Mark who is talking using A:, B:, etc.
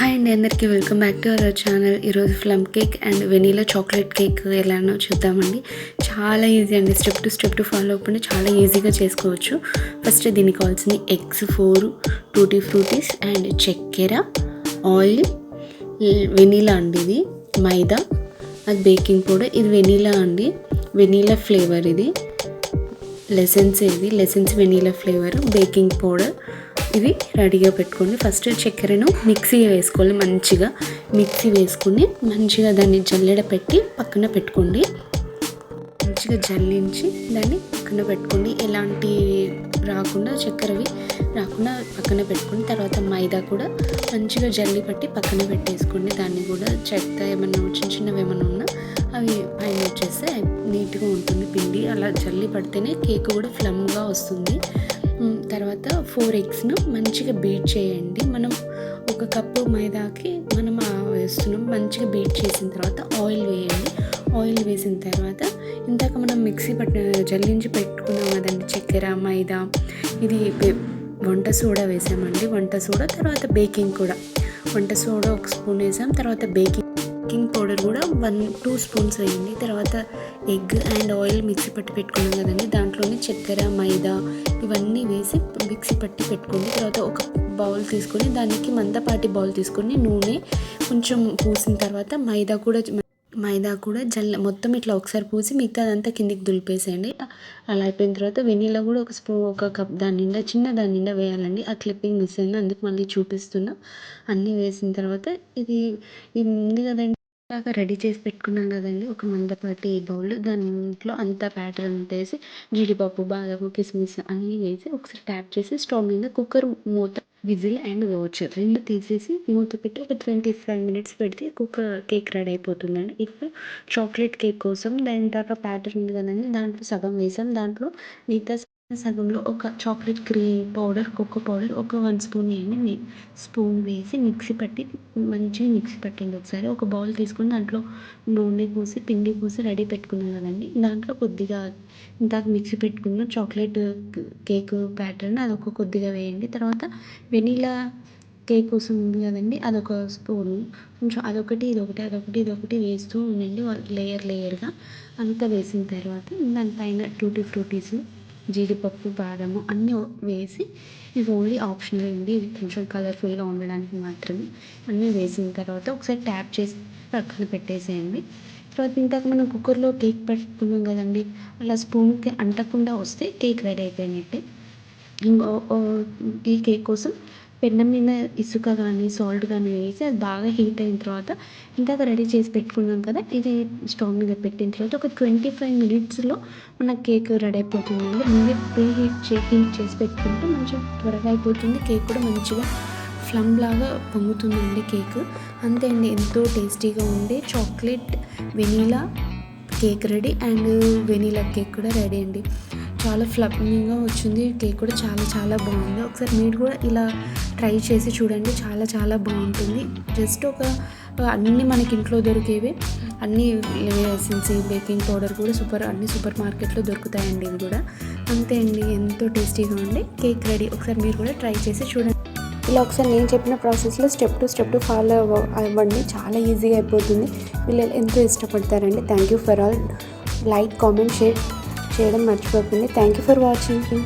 A: Hi అండి అందరికీ welcome back to our channel. ఈరోజు plum cake and vanilla chocolate cake ఎలానో చూద్దామండి. చాలా ఈజీ అండి step to step to follow అవ్వకుండా చాలా ఈజీగా చేసుకోవచ్చు. ఫస్ట్ దీనికి కావాల్సింది eggs four tutti frutties and చక్కెర ఆయిల్ వెనీలా అండి ఇది మైదా అది బేకింగ్ పౌడర్. ఇది వెనీలా అండి వెనీలా ఫ్లేవర్ ఇది లెసన్స్ ఇది essence vanilla flavour baking powder. ఇవి రెడీగా పెట్టుకోండి. ఫస్ట్ చక్కెరను మిక్సీ వేసుకోవాలి మంచిగా. మిక్సీ వేసుకుని మంచిగా దాన్ని జల్లెడ పెట్టి పక్కన పెట్టుకోండి. మంచిగా జల్లించి దాన్ని పక్కన పెట్టుకోండి. ఎలాంటి రాకుండా చక్కెరవి రాకుండా పక్కన పెట్టుకుని తర్వాత మైదా కూడా మంచిగా జల్లి పట్టి పక్కన పెట్టేసుకోండి. దాన్ని కూడా చెత్త ఏమన్నా చిన్న చిన్నవి ఏమైనా ఉన్నా అవి పైన వచ్చేస్తే నీట్గా ఉంటుంది పిండి. అలా జల్లి పడితేనే కేక్ కూడా ఫ్లమ్గా వస్తుంది. తర్వాత ఫోర్ ఎగ్స్ను మంచిగా బీట్ చేయండి. మనం ఒక కప్పు మైదాకి మనం వేస్తున్నాం. మంచిగా బీట్ చేసిన తర్వాత ఆయిల్ వేయండి. ఆయిల్ వేసిన తర్వాత ఇందాక మనం మిక్సీ పట్ట జల్లించి పెట్టుకున్నాం కదండి చక్కెర మైదా. ఇది వంట సోడా వేసామండి. వంట సోడా తర్వాత బేకింగ్ కూడా. వంట సోడా ఒక స్పూన్ వేసాం. తర్వాత బేకింగ్ బేకింగ్ పౌడర్ కూడా వన్ టూ స్పూన్స్ వేయండి. తర్వాత ఎగ్ అండ్ ఆయిల్ మిక్సీ పట్టి పెట్టుకున్నాం కదండి. దాంట్లోనే చక్కెర మైదా ఇవన్నీ వేసి మిక్సీ పట్టి పెట్టుకోండి. తర్వాత ఒక బౌల్ తీసుకొని దానికి మందపాటి బౌల్ తీసుకొని నూనె కొంచెం పూసిన తర్వాత మైదా కూడా మైదా కూడా జల్ల మొత్తం ఇట్లా ఒకసారి పూసి మిగతా అదంతా కిందికి దులిపేసేయండి. అలా అయిపోయిన తర్వాత వెనీలా కూడా ఒక స్పూ ఒక కప్ దాని నిండా చిన్న దాని నిండా వేయాలండి. ఆ క్లిప్పింగ్ మిస్ అయింది అందుకు మళ్ళీ చూపిస్తున్నా. అన్నీ వేసిన తర్వాత ఇది ఇది ఉంది కదండి. బాగా రెడీ చేసి పెట్టుకున్నాం కదండి. ఒక మందపాటి బౌల్. దాంట్లో అంతా ప్యాటర్న్ వేసి జీడిపప్పు బాదాము కిస్మిస్ అన్నీ వేసి ఒకసారి ట్యాప్ చేసి స్టవ్ మీద కుక్కర్ మూత విజిల్ అండ్ వాచ్ రెండు తీసేసి మూత పెట్టి ఒక ట్వంటీ ఫైవ్ మినిట్స్ పెడితే కుక్కర్ కేక్ రెడీ అయిపోతుందండి. ఇప్పుడు చాక్లెట్ కేక్ కోసం. దాని తర్వాత ప్యాటర్న్ ఉంది కదండి. దాంట్లో సగం వేసాం. దాంట్లో మిగతా సగంలో ఒక చాక్లెట్ క్రీ పౌడర్ కోకో పౌడర్ ఒక వన్ స్పూన్ వేయండి స్పూన్ వేసి మిక్సీ పట్టి మంచిగా మిక్సీ పట్టండి ఒకసారి. ఒక బౌల్ తీసుకొని దాంట్లో నూనె పోసి పిండి పోసి రెడీ పెట్టుకున్నాం కదండి. దాంట్లో కొద్దిగా ఇందాక మిక్సీ పెట్టుకున్న చాక్లెట్ కేక్ ప్యాటర్న్ అది ఒక కొద్దిగా వేయండి. తర్వాత వెనీలా కేక్ కోసం ఉంది కదండి అదొక స్పూన్. కొంచెం అదొకటి ఇదొకటి అదొకటి ఇదొకటి వేస్తూ ఉండండి. లేయర్ లేయర్గా. అంతా వేసిన తర్వాత దానిపైన టూటీ ఫ్రూటీస్ జీడిపప్పు బాదము అన్నీ వేసి ఇది ఓన్లీ ఆప్షనల్ అండి. ఇది కొంచెం కలర్ఫుల్గా ఉండడానికి మాత్రమే. అన్నీ వేసిన తర్వాత ఒకసారి ట్యాప్ చేసి పక్కన పెట్టేసేయండి. తర్వాత ఇందాక మనం కుక్కర్లో కేక్ పెట్టుకున్నాం కదండి అలా స్పూన్కి అంటకుండా వస్తే కేక్ రెడీ అయిపోయినట్టే. ఈ కేక్ కోసం పెనం మీద ఇసుక కానీ సాల్ట్ కానీ వేసి అది బాగా హీట్ అయిన తర్వాత ఇందాక రెడీ చేసి పెట్టుకున్నాం కదా ఇది స్టవ్ మీద పెట్టిన తర్వాత ఒక ట్వంటీ ఫైవ్ మినిట్స్లో మన కేక్ రెడీ అయిపోతుందండి ముందే ప్రీ హీట్ చే హీట్ చేసి పెట్టుకుంటే మంచిగా త్వరగా అయిపోతుంది. కేక్ కూడా మంచిగా ఫ్లమ్ లాగా పొంగుతుందండి కేక్. అంతే అండి ఎంతో టేస్టీగా ఉంది chocolate vanilla cake ready and vanilla cake కూడా రెడీ అండి. చాలా ఫ్లఫీగా వచ్చింది. కేక్ కూడా చాలా చాలా బాగుంది. ఒకసారి మీరు కూడా ఇలా ట్రై చేసి చూడండి. చాలా చాలా బాగుంటుంది. జస్ట్ ఒక అన్నీ మనకి ఇంట్లో దొరికేవి. అన్నీ ఎసెన్సీ బేకింగ్ పౌడర్ కూడా సూపర్ అన్ని సూపర్ మార్కెట్లో దొరుకుతాయండి ఇవి కూడా. అంతే అండి. ఎంతో టేస్టీగా ఉండి కేక్ రెడీ ఒకసారి మీరు కూడా ట్రై చేసి చూడండి. ఇలా ఒకసారి నేను చెప్పిన ప్రాసెస్లో step to step to follow అవ్వండి. చాలా ఈజీగా అయిపోతుంది. పిల్లలు ఎంతో ఇష్టపడతారండి. Thank you for all like comment share చేయడం మర్చిపోకండి. Thank you for watching